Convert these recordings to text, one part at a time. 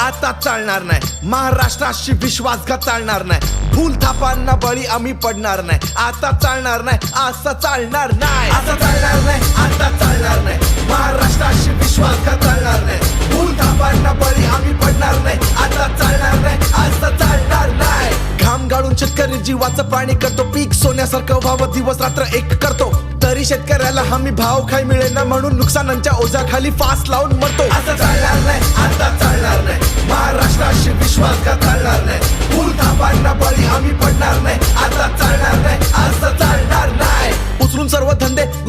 आता चालणार नाही महाराष्ट्राशी विश्वासघात चालणार नाही फुल थापांना बळी आम्ही पडणार नाही आता चालणार नाही असं चालणार नाही आता चालणार नाही आता चालणार नाही महाराष्ट्राशी विश्वासघात चालणार नाही फुल थापांना बळी आम्ही पडणार नाही आता चालणार नाही असं चालणार नाही घाम गाळून शेतकरी जीवाचं पाणी करतो पीक सोन्यासारखं व्हावं दिवस रात्र एक करतो तरी शेतकऱ्याला हमी भाव खाय मिळेना म्हणून नुकसानांच्या ओझ्याखाली फास लावून मरतो असं चालणार नाही आता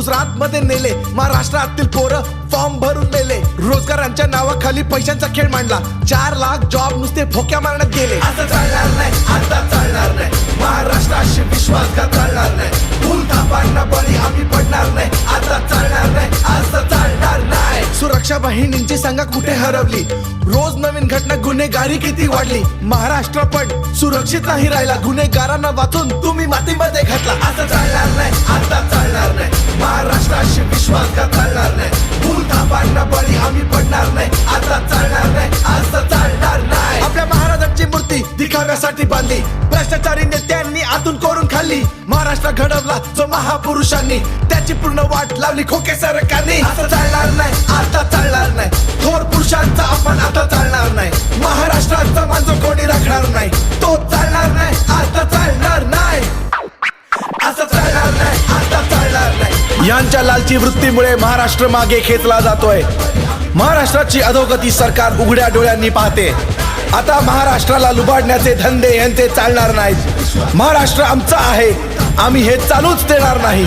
गुजरात मध्ये नेले. महाराष्ट्रातील पोरं फॉर्म भरून मेले रोजगारांच्या नावाखाली पैशांचा खेळ मांडला. चार लाख जॉब नुसते फोक्या मारण्यात गेले. आता चालणार नाही आता चालणार नाही. महाराष्ट्राशी विश्वासघात चालणार नाही? फुल थापांना बळी आम्ही पडणार नाही. आता चालणार नाही आता चालणार नाही. सुरक्षा वाहिनींची सांगा कुठे हरवली? रोज नवीन घटना गुन्हेगारी किती वाढली? महाराष्ट्र पण सुरक्षित नाही राहिला. गुन्हेगारांना वाचून तुम्ही मातीमध्ये घातला. आता चालणार नाही आता चालणार दिखाव्यासाठी बांधली. भ्रष्टाचारी नेत्यांनी आतून करून खाल्ली. महाराष्ट्र घडवला जो महापुरुषांनी. त्याची पूर्ण वाट लावली खोके सरकारने. आता चालणार नाही आता चालणार नाही. थोर पुरुषांचा अपमान आता चालणार नाही. महाराष्ट्राचा मांजो कोणी राखणार नाही. तो चालणार नाही आता चालणार नाही. असं चालणार नाही आता चालणार नाही. यांच्या लालची वृत्तीमुळे महाराष्ट्र मागे खेचला जातोय. महाराष्ट्राची अधोगती सरकार उघड्या डोळ्यांनी पाहते. आता महाराष्ट्राला लुबाडण्याचे धंदे यांचे चालणार नाहीत. महाराष्ट्र आमचा आहे. आम्ही हे चालूच देणार नाही.